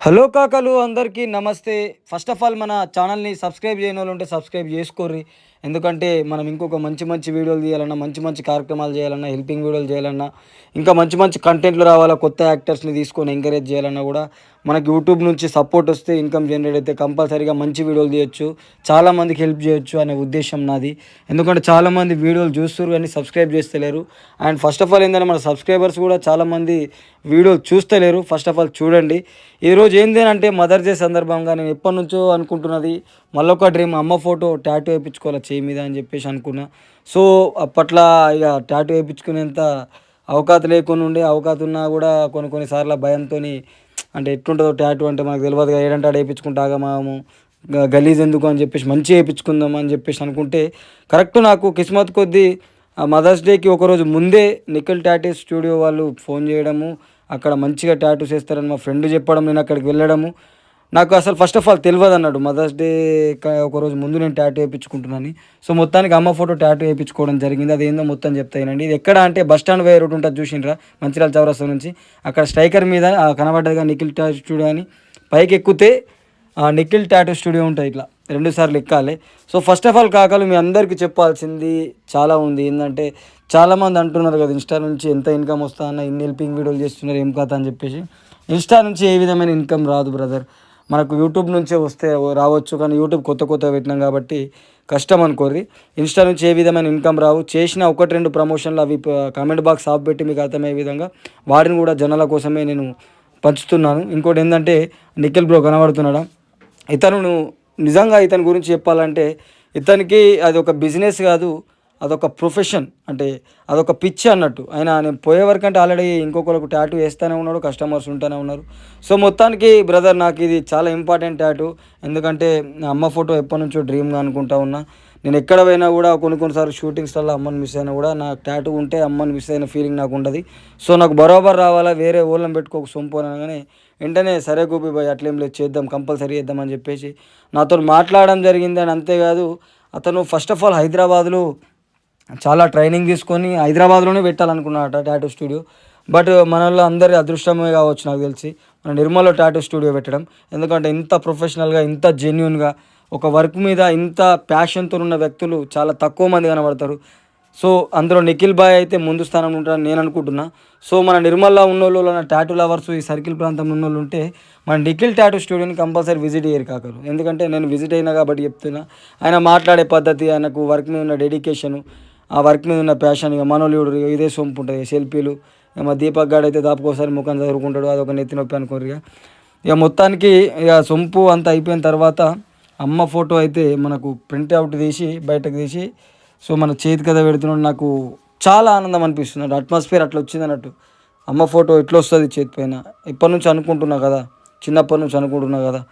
Hello కాకలు అందరికీ నమస్తే. First of all మన ఛానల్ని సబ్స్క్రైబ్ చేయని వాళ్ళు ఉంటే సబ్స్క్రైబ్ చేసుకోర్రి. ఎందుకంటే మనం ఇంకొక మంచి మంచి వీడియోలు తీయాలన్నా మంచి మంచి కార్యక్రమాలు చేయాలన్నా హెల్పింగ్ వీడియోలు చేయాలన్నా ఇంకా మంచి మంచి కంటెంట్లు రావాలా కొత్త యాక్టర్స్ని తీసుకొని ఎంకరేజ్ చేయాలన్నా కూడా మనకి యూట్యూబ్ నుంచి సపోర్ట్ వస్తే ఇన్కమ్ జనరేట్ అయితే కంపల్సరీగా మంచి వీడియోలు తీయొచ్చు చాలామందికి హెల్ప్ చేయొచ్చు అనే ఉద్దేశం నాది. ఎందుకంటే చాలామంది వీడియోలు చూస్తారు కానీ సబ్స్క్రైబ్ చేస్తలేరు. అండ్ ఫస్ట్ ఆఫ్ ఆల్ ఏంటంటే మన సబ్స్క్రైబర్స్ కూడా చాలామంది వీడియోలు చూస్తలేరు. ఫస్ట్ ఆఫ్ ఆల్ చూడండి. ఈరోజు ఏంటి అంటే మదర్ డే సందర్భంగా నేను ఎప్పటి నుంచో అనుకుంటున్నది మళ్ళొక డ్రీమ్ అమ్మ ఫోటో ట్యాటూ వేయించుకోవాలి చేయి మీద అని చెప్పేసి అనుకున్నా. సో అప్పట్లో ఇక ట్యాటూ వేయించుకునేంత అవకాశం లేకుండా ఉండే అవకాశం ఉన్నా కూడా కొన్ని కొన్నిసార్లు భయంతో అంటే ఎట్లుంటుందో ట్యాటూ అంటే మనకు తెలియదు ఏడంటే ఆడ వేయించుకుంటాగా ఆగమాము గలీజ్ ఎందుకు అని చెప్పేసి మంచిగా వేయించుకుందాం అని చెప్పేసి అనుకుంటే కరెక్ట్ నాకు కిస్మత్ కొద్దీ ఆ మదర్స్ డేకి ఒకరోజు ముందే నిఖిల్ టాటూ స్టూడియో వాళ్ళు ఫోన్ చేయడము అక్కడ మంచిగా టాటూస్ వేస్తారని మా ఫ్రెండ్ చెప్పడం నేను అక్కడికి వెళ్ళడము నాకు అసలు ఫస్ట్ ఆఫ్ ఆల్ తెలియదు అన్నాడు. మదర్స్ డే ఒకరోజు ముందు నేను ట్యాటూ వేయించుకుంటున్నాను సో మొత్తానికి అమ్మ ఫోటో ట్యాటూ వేయించుకోవడం జరిగింది. అది ఏందో మొత్తం చెప్తానండి ఇది ఎక్కడ అంటే బస్ స్టాండ్ వేరే రూట్ ఉంటుంది చూసిండ్రా? మంచిర్యాల చౌరస్తా నుంచి. అక్కడ స్ట్రైకర్ మీద కనబడ్డదిగా నిఖిల్ ట్యాటూ స్టూడియో అని పైకి ఎక్కితే ఆ నిఖిల్ ట్యాటూ స్టూడియో ఉంటాయి ఇట్లా. రెండు సార్లు ఎక్కాలి. సో ఫస్ట్ ఆఫ్ ఆల్ కాకలు మీ అందరికీ చెప్పాల్సింది చాలా ఉంది. ఏంటంటే చాలామంది అంటున్నారు కదా ఇన్స్టా నుంచి ఎంత ఇన్కమ్ వస్తా అన్న ఇన్ని హెల్పింగ్ వీడియోలు చేస్తున్నారు ఏం కథ అని చెప్పేసి. ఇన్స్టా నుంచి ఏ విధమైన ఇన్కమ్ రాదు బ్రదర్ మనకు యూట్యూబ్ నుంచే వస్తే రావచ్చు కానీ యూట్యూబ్ కొత్త కొత్త పెట్టినాం కాబట్టి కష్టం అనుకోర్రి. ఇన్స్టా నుంచి ఏ విధమైన ఇన్కమ్ రావు? చేసిన ఒకటి రెండు ప్రమోషన్లు అవి కామెంట్ బాక్స్ ఆఫ్ పెట్టి మీకు అర్థమయ్యే విధంగా వాటిని కూడా జనాల కోసమే నేను పంచుతున్నాను. ఇంకోటి ఏంటంటే నిఖిల్ బ్రో కనబడుతున్నాడా? ఇతను నిజంగా ఇతని గురించి చెప్పాలంటే ఇతనికి అది ఒక బిజినెస్ కాదు అదొక ప్రొఫెషన్. అంటే అదొక పిచ్చి అన్నట్టు. ఆయన నేను పోయే వరకు అంటే ఆల్రెడీ ఇంకొకరికి ట్యాటూ వేస్తూనే ఉన్నాడు కస్టమర్స్ ఉంటూనే ఉన్నారు. సో మొత్తానికి బ్రదర్ నాకు ఇది చాలా ఇంపార్టెంట్ ట్యాటూ ఎందుకంటే నా అమ్మ ఫోటో ఎప్పటి నుంచో డ్రీమ్గా అనుకుంటా ఉన్నా. నేను ఎక్కడ పోయినా కూడా కొన్ని కొన్నిసార్లు షూటింగ్స్లలో అమ్మని మిస్ అయినా కూడా నా ట్యాటూ ఉంటే అమ్మని మిస్ అయిన ఫీలింగ్ నాకు ఉండదు. సో నాకు బరోబర్ రావాలా వేరే ఊళ్ళని పెట్టుకోక సొంపు అనగానే వెంటనే సరే గోపి బాయ్ అట్లేం లేదు చేద్దాం కంపల్సరీ చేద్దాం అని చెప్పేసి నాతో మాట్లాడడం జరిగింది అని అంతేకాదు అతను ఫస్ట్ ఆఫ్ ఆల్ హైదరాబాద్లో చాలా ట్రైనింగ్ తీసుకొని హైదరాబాద్లోనే పెట్టాలనుకున్నాడట టాటూ స్టూడియో. బట్ మన అందరి అదృష్టమే కావచ్చు నాకు తెలిసి. మన నిర్మల్లో టాటూ స్టూడియో పెట్టడం. ఎందుకంటే ఇంత ప్రొఫెషనల్గా ఇంత జెన్యున్గా ఒక వర్క్ మీద ఇంత ప్యాషన్తో ఉన్న వ్యక్తులు చాలా తక్కువ మంది కనబడతారు. సో అందులో నిఖిల్ బాయ్ అయితే ముందు స్థానంలో ఉంటారని నేను అనుకుంటున్నా. సో మన నిర్మల్లో ఉన్న వాళ్ళు టాటూ లవర్స్ ఈ సర్కిల్ ప్రాంతంలో ఉన్న వాళ్ళు ఉంటే మన నిఖిల్ టాటూ స్టూడియోని కంపల్సరీ విజిట్ అయ్యారు కాకరు. ఎందుకంటే నేను విజిట్ అయినా కాబట్టి చెప్తున్నా. ఆయన మాట్లాడే పద్ధతి ఆయనకు వర్క్ మీద ఉన్న డెడికేషను ఆ వర్క్ మీద ఉన్న ప్యాషన్ ఇక మనోళ్ళు ఇదే సొంపు ఉంటుంది. సెల్ఫీలు ఇక మా దీపక్ గాడు అయితే దాపుకోసారి ముఖం చదువుకుంటాడు అదొక నెత్తి నొప్పి అనుకోరు ఇక. ఇక మొత్తానికి ఇక సొంపు అంతా అయిపోయిన తర్వాత అమ్మ ఫోటో అయితే మనకు ప్రింట్ అవుట్ తీసి బయటకు తీసి సో మన చేతి కథ పెడుతున్నాడు. నాకు చాలా ఆనందం అనిపిస్తుంది. అట్మాస్ఫియర్ అట్లా వచ్చింది అన్నట్టు. అమ్మ ఫోటో ఎట్లా వస్తుంది చేతి పైన? ఇప్పటి నుంచి అనుకుంటున్నా కదా. చిన్నప్పటి నుంచి అనుకుంటున్నా కదా.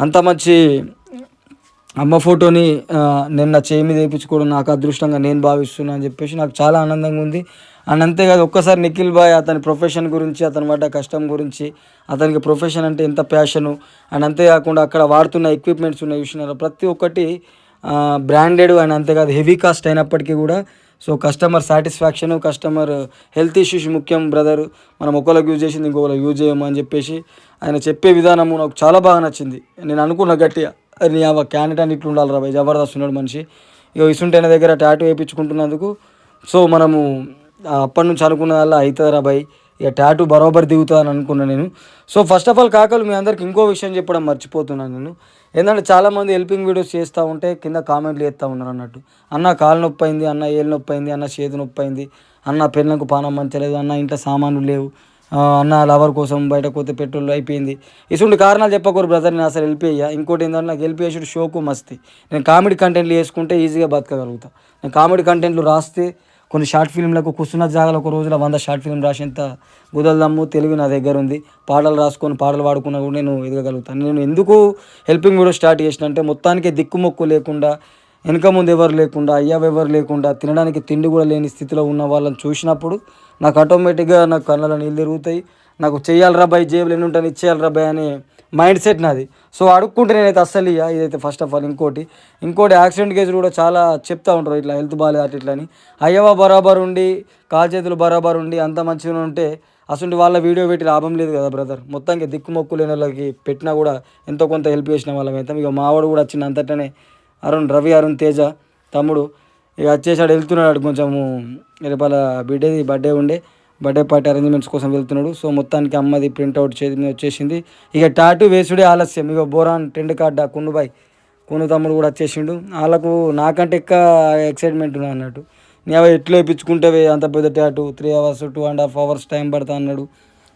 అంత మంచి అమ్మ ఫోటోని నిన్న చేయి మీద వేయించుకోవడం నాకు అదృష్టంగా నేను భావిస్తున్నా అని చెప్పేసి నాకు చాలా ఆనందంగా ఉంది. అండ్ అంతేకాదు ఒక్కసారి నిఖిల్ బాయ్ అతని ప్రొఫెషన్ గురించి అతని పడ్డ కష్టం గురించి అతనికి ప్రొఫెషన్ అంటే ఎంత ప్యాషను అండ్ అంతేకాకుండా అక్కడ వాడుతున్న ఎక్విప్మెంట్స్ ఉన్న విషయాలు ప్రతి ఒక్కటి బ్రాండెడ్ అండ్ అంతేకాదు హెవీ కాస్ట్ అయినప్పటికీ కూడా. So customer satisfaction customer health issues ముఖ్యం బ్రదర్ మనం ఒకళ్ళకి యూజ్ చేసింది ఇంకొకరికి యూజ్ చేయము అని చెప్పేసి ఆయన చెప్పే విధానము నాకు చాలా బాగా నచ్చింది. నేను అనుకున్న గట్టిగా. అరే క్యాండిడేట్ అని ఇట్లా ఉండాలి రా భయ్ జబర్దస్త్ ఉన్నాడు మనిషి. ఇక ఇసుంటైన దగ్గర టాటూ వేయించుకుంటున్నందుకు సో మనము అప్పటి నుంచి అనుకున్నదల్లా అవుతుంది రా భయ్. ఇక టాటూ బరోబర్ దిగుతుందని అనుకున్నాను నేను. సో ఫస్ట్ ఆఫ్ ఆల్ కాకలు మీ అందరికి ఇంకో విషయం చెప్పడం మర్చిపోతున్నాను నేను. ఏంటంటే చాలామంది హెల్పింగ్ వీడియోస్ చేస్తూ ఉంటే కింద కామెంట్లు చేస్తూ ఉన్నారు అన్నట్టు. అన్న కాలు నొప్పి అయింది అన్న ఏళ్ళు నొప్పి అయింది అన్న చేతి నొప్పి అయింది అన్న పెళ్ళకు పానం మంచలేదు అన్న ఇంట్లో సామాన్లు లేవు అన్న లవర్ కోసం బయట పోతే పెట్రోల్ అయిపోయింది. ఇటువంటి కారణాలు చెప్పకూడదు బ్రదర్ నేను అసలు వెళ్ళిపోయా అయ్యా ఇంకోటి ఏంటంటే నాకు హెల్ప్ షోకు మస్తి. నేను కామెడీ కంటెంట్లు వేసుకుంటే ఈజీగా బతకగలుగుతా. నేను కామెడీ కంటెంట్లు రాస్తే కొన్ని షార్ట్ ఫిల్మ్లకు కూర్చున్న జాగాలు ఒక రోజులో వంద షార్ట్ ఫిల్మ్ రాసేంత గుదలదమ్ము తెలివి నా దగ్గర ఉంది. పాటలు రాసుకొని పాటలు పాడుకున్నా కూడా నేను ఎదగలుగుతాను నేను ఎందుకు హెల్పింగ్ వీడియో స్టార్ట్ చేసిన అంటే మొత్తానికి దిక్కుమొక్కు లేకుండా వెనక ముందు ఎవరు లేకుండా అయ్యా ఎవరు లేకుండా తినడానికి తిండి కూడా లేని స్థితిలో ఉన్న వాళ్ళని చూసినప్పుడు నాకు ఆటోమేటిక్గా నాకు కళ్ళలో నీళ్ళు తిరుగుతాయి. నాకు చెయ్యాలి రాబాయ్ జేబులు ఎన్ని ఉంటాను ఇచ్చేయాలి రాబాయ్ అనే మైండ్ సెట్ నాది. సో అడుక్కుంటే నేనైతే అస్సలు ఇయ్య. ఇదైతే ఫస్ట్ ఆఫ్ ఆల్ ఇంకోటి. ఇంకోటి యాక్సిడెంట్ కేసులు కూడా చాలా చెప్తా ఉంటారు. ఇట్లా హెల్త్ బాగాలేదు అట్లా ఇట్లా అని. అయ్యవ బరాబర్ ఉండి కాలు చేతులు బరాబర్ ఉండి అంత మంచిగా ఉంటే అసలు వాళ్ళ వీడియో పెట్టి లాభం లేదు కదా బ్రదర్ మొత్తానికి దిక్కుమొక్కు లేని వాళ్ళకి పెట్టినా కూడా ఎంతో కొంత హెల్ప్ చేసిన వాళ్ళం అయితే. ఇక మావాడు కూడా వచ్చిన అంతటనే. అరుణ్ రవి అరుణ్ తేజ తమ్ముడు. ఇక వచ్చేసాడు వెళ్తున్నాడు కొంచెము. రేపాల బిడ్డది బర్త్డే ఉండే. బర్త్డే పార్టీ అరేంజ్మెంట్స్ కోసం వెళ్తున్నాడు. సో మొత్తానికి అమ్మది ప్రింట్అవుట్ చేసి వచ్చేసింది. ఇక టాటూ వేసుడే ఆలస్యం. ఇక బోరాన్ టెండ్ కార్డ్ కున్నుబాయ్ కును తమ్ముడు కూడా వచ్చేసిండు. వాళ్ళకు నాకంటే ఎక్కువ ఎక్సైట్మెంట్ ఉన్నా అన్నట్టు. నేను ఎట్లా వేయించుకుంటావే అంత పెద్ద tattoo three hours two and half hours time పడతా అన్నాడు.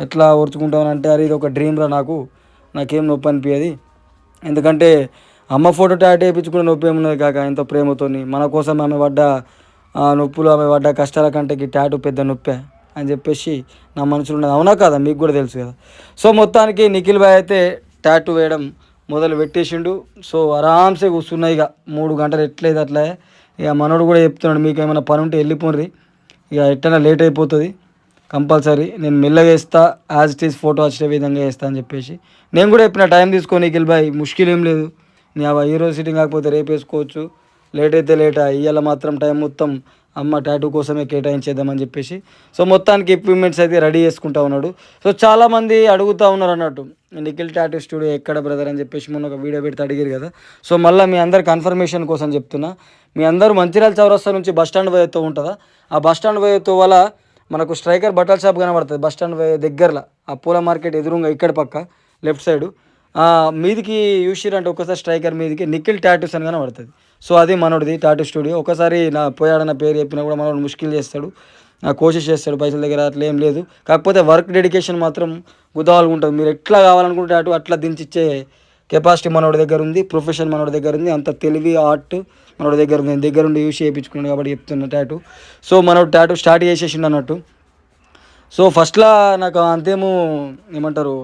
ఎట్లా ఓర్చుకుంటావు అంటే అరే ఇది ఒక డ్రీమ్ రా నాకు. నాకేం నొప్పి అనిపించదు ఎందుకంటే అమ్మ ఫోటో టాటూ వేయించుకున్న నొప్పి ఏమున్నది కాక? ఎంతో ప్రేమతోని. మన కోసం ఆమె పడ్డ ఆ నొప్పులు ఆమె పడ్డ కష్టాల కంటే ఈ టాటూ పెద్ద నొప్పే అని చెప్పేసి నా మనసులో ఉన్నది. అవునా కదా? మీకు కూడా తెలుసు కదా. సో మొత్తానికి నిఖిల్ బాయ్ అయితే టాటూ వేయడం మొదలు పెట్టేసిండు. సో ఆరామ్సే కూర్చున్నాయి ఇక. మూడు గంటలు ఎట్లేదు అట్లా. ఇక మనోడు కూడా చెప్తున్నాడు మీకు ఏమైనా పని ఉంటే వెళ్ళిపోండి ఇక ఎట్టైనా లేట్ అయిపోతుంది. కంపల్సరీ నేను మెల్లగా వేస్తా యాజ్ ఇట్ ఈస్ ఫోటో వచ్చే విధంగా వేస్తా అని చెప్పేసి. నేను కూడా చెప్పిన టైం తీసుకొని నిఖిల్ బాయ్ ముష్కిల్ ఏం లేదు. నీ ఆ హీరో సిట్టింగ్ కాకపోతే రేపు వేసుకోవచ్చు. లేట్ అయితే లేట్ ఇవాళ మాత్రం టైం మొత్తం అమ్మ టాటూ కోసమే కేటాయించేద్దామని చెప్పేసి. సో మొత్తానికి ఎక్విప్మెంట్స్ అయితే రెడీ చేసుకుంటా ఉన్నాడు. సో చాలామంది అడుగుతూ ఉన్నారు అన్నట్టు నిఖిల్ టాటూ స్టూడియో ఎక్కడ బ్రదర్ అని చెప్పేసి మొన్న ఒక వీడియో పెడితే అడిగారు కదా. సో మళ్ళీ మీ అందరు కన్ఫర్మేషన్ కోసం చెప్తున్నా. మీ అందరూ మంచిర్యాల చౌరస్తా నుంచి బస్ స్టాండ్ పోయేతో ఉంటుందా? ఆ బస్ స్టాండ్ పోయేతో వల్ల మనకు స్ట్రైకర్ బట్టల షాప్ కనబడుతుంది. బస్ స్టాండ్ పోయే దగ్గరలో ఆ పూల మార్కెట్ ఎదురుగా ఇక్కడ పక్క లెఫ్ట్ సైడు మీదికి యూషిర్ అంటే ఒకసారి స్ట్రైకర్ మీదికి నిఖిల్ టాటూస్ అని కనబడుతుంది సో అది మనోడిది టాటూ స్టూడియో ఒకసారి నా పోయాడన్న పేరు చెప్పినా కూడా మనోడు ముష్కిల్ చేస్తాడు. కోషిష్ చేస్తాడు పైసల దగ్గర అట్లా ఏం లేదు. కాకపోతే వర్క్ డెడికేషన్ మాత్రం గుదావాలుగా ఉంటుంది. మీరు ఎట్లా కావాలనుకుంటే అటు అట్లా దించిచ్చే కెపాసిటీ మనోడి దగ్గర ఉంది. ప్రొఫెషన్ మనోడి దగ్గర ఉంది. అంత తెలివి ఆర్ట్ మనోడి దగ్గర ఉంది. దగ్గర ఉండి యూస్ చేయించుకున్నాను కాబట్టి చెప్తున్నా టాటూ సో మనోడు టాటూ స్టార్ట్ చేసేసిండు అన్నట్టు. సో ఫస్ట్లో నాకు అంతేమో ఏమంటారు?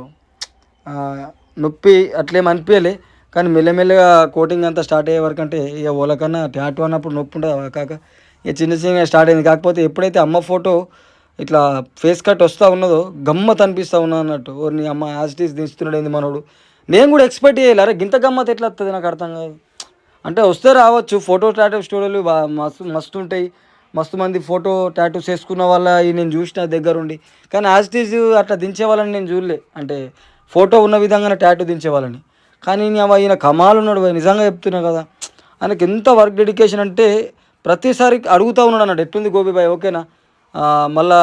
నొప్పి అట్లేం అనిపించలే కానీ మెల్లమెల్లగా కోటింగ్ అంతా స్టార్ట్ అయ్యే వరకు అంటే ఇక ఓలకన్నా టాటూ అన్నప్పుడు నొప్పి ఉండదు కాక ఇక చిన్న చిన్నగా స్టార్ట్ అయింది. కాకపోతే ఎప్పుడైతే అమ్మ ఫోటో ఇట్లా ఫేస్ కట్ వస్తూ ఉన్నదో గమ్మత్ అనిపిస్తూ ఉన్నా అన్నట్టు ఓర్ని అమ్మ యాజిటీస్ దించుతున్నాడు ఏంది మనోడు. నేను కూడా ఎక్స్పెక్ట్ చేయాలి అరే గింత గమ్మత్ ఎట్లా వస్తుంది నాకు అర్థం కాదు. అంటే వస్తే రావచ్చు ఫోటో టాటూ స్టూడియోలు మస్తు మస్తు ఉంటాయి. మస్తు మంది ఫోటో టాటూస్ వేసుకున్న వాళ్ళ నేను చూసిన దగ్గరుండి. కానీ యాజ్ ఈజ్ అట్లా దించే వాళ్ళని నేను చూడలే. అంటే ఫోటో ఉన్న విధంగానే ట్యాటూ దించేవాళ్ళని. కానీ అవ్వ ఈయన కమాలు ఉన్నాడు నిజంగా చెప్తున్నా కదా. ఆయనకి ఎంత వర్క్ డెడికేషన్ అంటే ప్రతిసారి అడుగుతూ ఉన్నాడు అన్నట్టు ఎట్లుంది గోపి బాయ్ ఓకేనా? మళ్ళా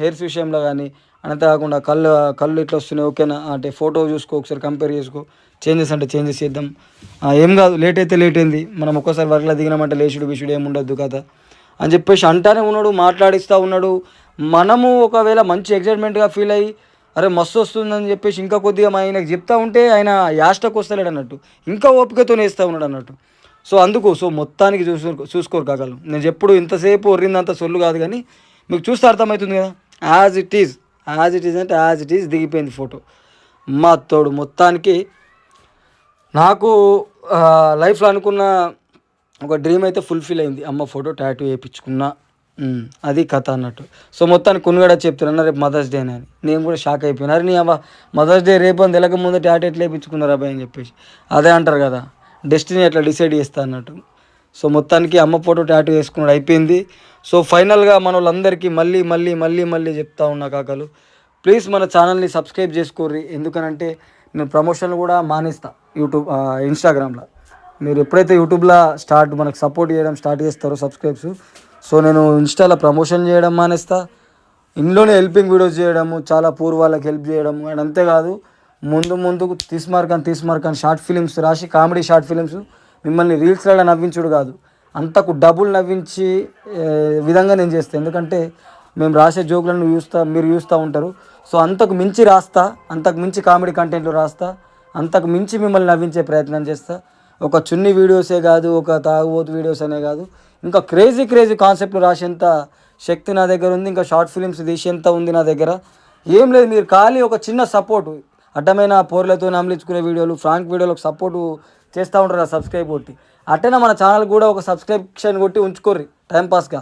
హెయిర్స్ విషయంలో కానీ అంతే కాకుండా కళ్ళు కళ్ళు ఇట్లా వస్తున్నాయి ఓకేనా? అంటే ఫోటో చూసుకో ఒకసారి కంపేర్ చేసుకో. చేంజెస్ అంటే చేంజెస్ చేద్దాం. ఏం కాదు లేట్ అయితే లేట్ అయింది. మనం ఒక్కసారి వర్క్లో దిగినామంటే లేచుడు బిషుడు ఏమి ఉండద్దు కదా. అని చెప్పేసి అంటానే ఉన్నాడు మాట్లాడిస్తూ ఉన్నాడు. మనము ఒకవేళ మంచి ఎగ్జైట్మెంట్గా ఫీల్ అయ్యి అరే మస్తు వస్తుందని చెప్పేసి ఇంకా కొద్దిగా మా ఆయనకు చెప్తా ఉంటే ఆయన యాస్టకు వస్తలేడు అన్నట్టు. ఇంకా ఓపికతో వేస్తూ ఉన్నాడు అన్నట్టు. సో అందుకు సో మొత్తానికి చూసు చూసుకోరు కాగలం నేను ఎప్పుడు ఇంతసేపు ఒర్రిందంత సొల్లు కాదు కానీ మీకు చూస్తే అర్థమవుతుంది కదా. As it is as it is అంటే యాజ్ ఇట్ ఈజ్ దిగిపోయింది ఫోటో మా తోడు మొత్తానికి నాకు లైఫ్లో అనుకున్న ఒక డ్రీమ్ అయితే ఫుల్ఫిల్ అయింది. అమ్మ ఫోటో ట్యాటూ వేయించుకున్నా. అది కథ అన్నట్టు. సో మొత్తానికి కొనుగడ చెప్తున్నా రేపు మదర్స్ డే అని. నేను కూడా షాక్ అయిపోయినా. అరే నీ అవ్వ మదర్స్ డే రేపు అని తెలక ముందు టాటూ ఎట్లా వేయించుకున్నారు అబ్బాయి అని చెప్పేసి. అదే అంటారు కదా డెస్టినీ అట్లా డిసైడ్ చేస్తా అన్నట్టు. సో మొత్తానికి అమ్మ ఫోటో టాటూ వేసుకున్నాడు అయిపోయింది. సో ఫైనల్గా మన వాళ్ళందరికీ మళ్ళీ మళ్ళీ మళ్ళీ మళ్ళీ చెప్తా ఉన్నా కాకలు. ప్లీజ్ మన ఛానల్ని సబ్స్క్రైబ్ చేసుకోర్రి. ఎందుకనంటే నేను ప్రమోషన్లు కూడా మానేస్తా యూట్యూబ్ ఇన్స్టాగ్రామ్లో. మీరు ఎప్పుడైతే యూట్యూబ్లో స్టార్ట్ మనకు సపోర్ట్ చేయడం స్టార్ట్ చేస్తారో సబ్స్క్రైబ్స్ సో నేను ఇన్స్టాలో ప్రమోషన్ చేయడం మానేస్తా. ఇంట్లోనే హెల్పింగ్ వీడియోస్ చేయడము చాలా పూర్ వాళ్ళకి హెల్ప్ చేయడము అండ్ అంతేకాదు ముందు ముందుకు తీస్మార్క్ అని షార్ట్ ఫిలిమ్స్ రాసి కామెడీ షార్ట్ ఫిలిమ్స్ మిమ్మల్ని రీల్స్లలో నవ్వించుడు కాదు. అంతకు డబుల్ నవ్వించి విధంగా నేను చేస్తాను ఎందుకంటే మేము రాసే జోకులను చూస్తా మీరు చూస్తూ ఉంటారు. సో అంతకు మించి రాస్తా అంతకు మించి కామెడీ కంటెంట్లు రాస్తా అంతకు మించి మిమ్మల్ని నవ్వించే ప్రయత్నం చేస్తా. ఒక చున్ని వీడియోసే కాదు ఒక తాగుబోతు వీడియోస్ అనే కాదు. ఇంకా క్రేజీ క్రేజీ కాన్సెప్ట్లు రాసేంత శక్తి నా దగ్గర ఉంది ఇంకా షార్ట్ ఫిలిమ్స్ తీసేంత ఉంది నా దగ్గర. ఏం లేదు మీరు ఖాళీ ఒక చిన్న సపోర్టు అడ్డమైన పోర్లతో నమలించుకునే వీడియోలు ఫ్రాంక్ వీడియోలకు సపోర్టు చేస్తూ ఉంటారు కదా సబ్స్క్రైబ్ కొట్టి. అట్టనే మన ఛానల్ కూడా ఒక సబ్స్క్రిప్షన్ కొట్టి ఉంచుకోర్రి టైంపాస్గా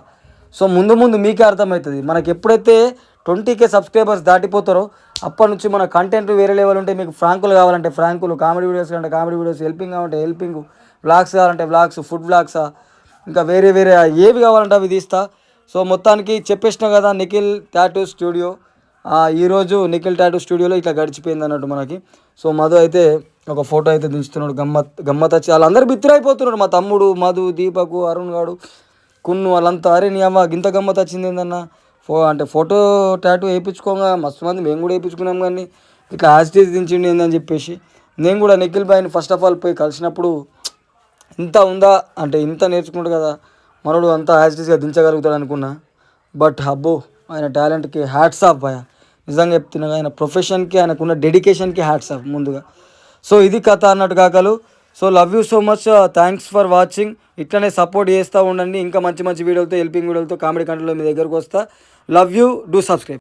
సో ముందు ముందు మీకే అర్థమవుతుంది. మనకి ఎప్పుడైతే ట్వంటీ కే సబ్స్క్రైబర్స్ దాటిపోతారో అప్పటి నుంచి మన కంటెంట్ వేరే లెవెల్ ఉంటే మీకు ఫ్రాంకులు కావాలంటే ఫ్రాంకులు కామెడీ వీడియోస్ కావాలంటే కామెడీ వీడియోస్ హెల్పింగ్ కావాలంటే హెల్పింగ్ వ్లాగ్స్ కావాలంటే వ్లాగ్స్ ఫుడ్ వ్లాగ్సా ఇంకా వేరే వేరే ఏవి కావాలంటే అవి తీస్తా. సో మొత్తానికి చెప్పేసిన కదా నిఖిల్ టాటూ స్టూడియో. ఈరోజు నిఖిల్ టాటూ స్టూడియోలో ఇట్లా గడిచిపోయింది అన్నట్టు మనకి. సో మధు అయితే ఒక ఫోటో అయితే దించుతున్నాడు గమ్మత్ గమ్మత్ వచ్చి వాళ్ళందరూ బిత్తిరైపోతున్నాడు మా తమ్ముడు మధు దీపకు అరుణ్ గాడు కున్ను వాళ్ళంతా అరే నీ అమ్మ గింత గమ్మత్ వచ్చింది ఏందన్న? ఫో అంటే ఫోటో టాటూ వేయించుకోగా మస్తు మంది మేము కూడా వేయించుకున్నాం కానీ ఇట్లా యాజిటీస్ దించిండి ఏందని చెప్పేసి. నేను కూడా నిఖిల్ బాయ్ని ఫస్ట్ ఆఫ్ ఆల్ పోయి కలిసినప్పుడు ఇంత ఉందా? అంటే ఇంత నేర్చుకుంటాడు కదా. మనోడు అంతా యాజిటీస్గా దించగలుగుతాడు అనుకున్నా. బట్ అబ్బో ఆయన టాలెంట్కి హ్యాట్స్ ఆఫ్ భయ నిజంగా చెప్తున్నా ఆయన ప్రొఫెషన్కి ఆయనకున్న డెడికేషన్కి హ్యాట్స్ ఆఫ్ ముందుగా. సో ఇది కథ అన్నట్టు కాకలు. So love you so much thanks for watching ఇట్లనే సపోర్ట్ చేస్తూ ఉండండి. ఇంకా మంచి మంచి వీడియోలతో హెల్పింగ్ వీడియోలతో కామెడీ కంటెంట్లో మీ దగ్గరకు వస్తా. Love you do subscribe